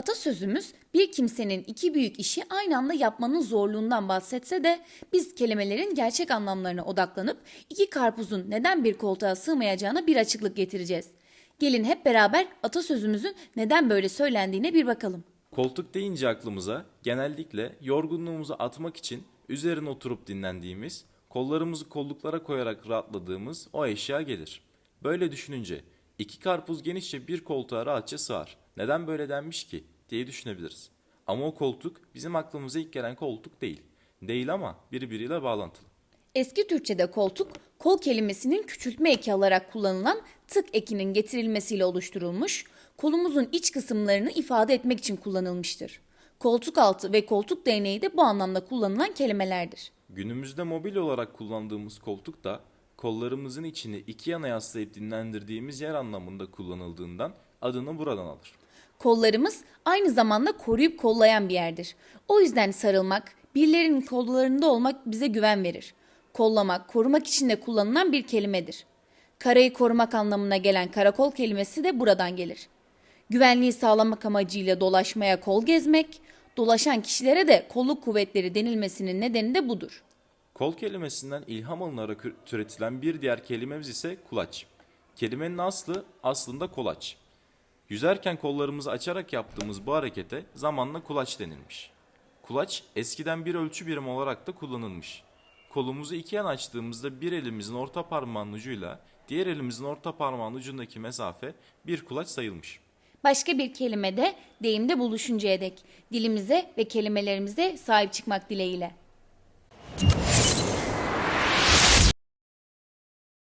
Atasözümüz bir kimsenin iki büyük işi aynı anda yapmanın zorluğundan bahsetse de biz kelimelerin gerçek anlamlarına odaklanıp iki karpuzun neden bir koltuğa sığmayacağına bir açıklık getireceğiz. Gelin hep beraber atasözümüzün neden böyle söylendiğine bir bakalım. Koltuk deyince aklımıza genellikle yorgunluğumuzu atmak için üzerine oturup dinlendiğimiz, kollarımızı kolluklara koyarak rahatladığımız o eşya gelir. Böyle düşününce iki karpuz genişçe bir koltuğa rahatça sığar. Neden böyle denmiş ki diye düşünebiliriz. Ama o koltuk bizim aklımıza ilk gelen koltuk değil. Değil ama birbiriyle bağlantılı. Eski Türkçe'de koltuk, kol kelimesinin küçültme eki alarak kullanılan tık ekinin getirilmesiyle oluşturulmuş, kolumuzun iç kısımlarını ifade etmek için kullanılmıştır. Koltuk altı ve koltuk değneği de bu anlamda kullanılan kelimelerdir. Günümüzde mobil olarak kullandığımız koltuk da kollarımızın içini iki yana yaslayıp dinlendirdiğimiz yer anlamında kullanıldığından adını buradan alır. Kollarımız aynı zamanda koruyup kollayan bir yerdir. O yüzden sarılmak, birilerinin kollarında olmak bize güven verir. Kollamak, korumak için de kullanılan bir kelimedir. Karayı korumak anlamına gelen karakol kelimesi de buradan gelir. Güvenliği sağlamak amacıyla dolaşmaya kol gezmek, dolaşan kişilere de kolluk kuvvetleri denilmesinin nedeni de budur. Kol kelimesinden ilham alınarak türetilen bir diğer kelimemiz ise kulaç. Kelimenin aslı aslında kolaç. Yüzerken kollarımızı açarak yaptığımız bu harekete zamanla kulaç denilmiş. Kulaç eskiden bir ölçü birimi olarak da kullanılmış. Kolumuzu iki yana açtığımızda bir elimizin orta parmağının ucuyla diğer elimizin orta parmağının ucundaki mesafe bir kulaç sayılmış. Başka bir kelime de deyimde buluşuncaya dek dilimize ve kelimelerimize sahip çıkmak dileğiyle.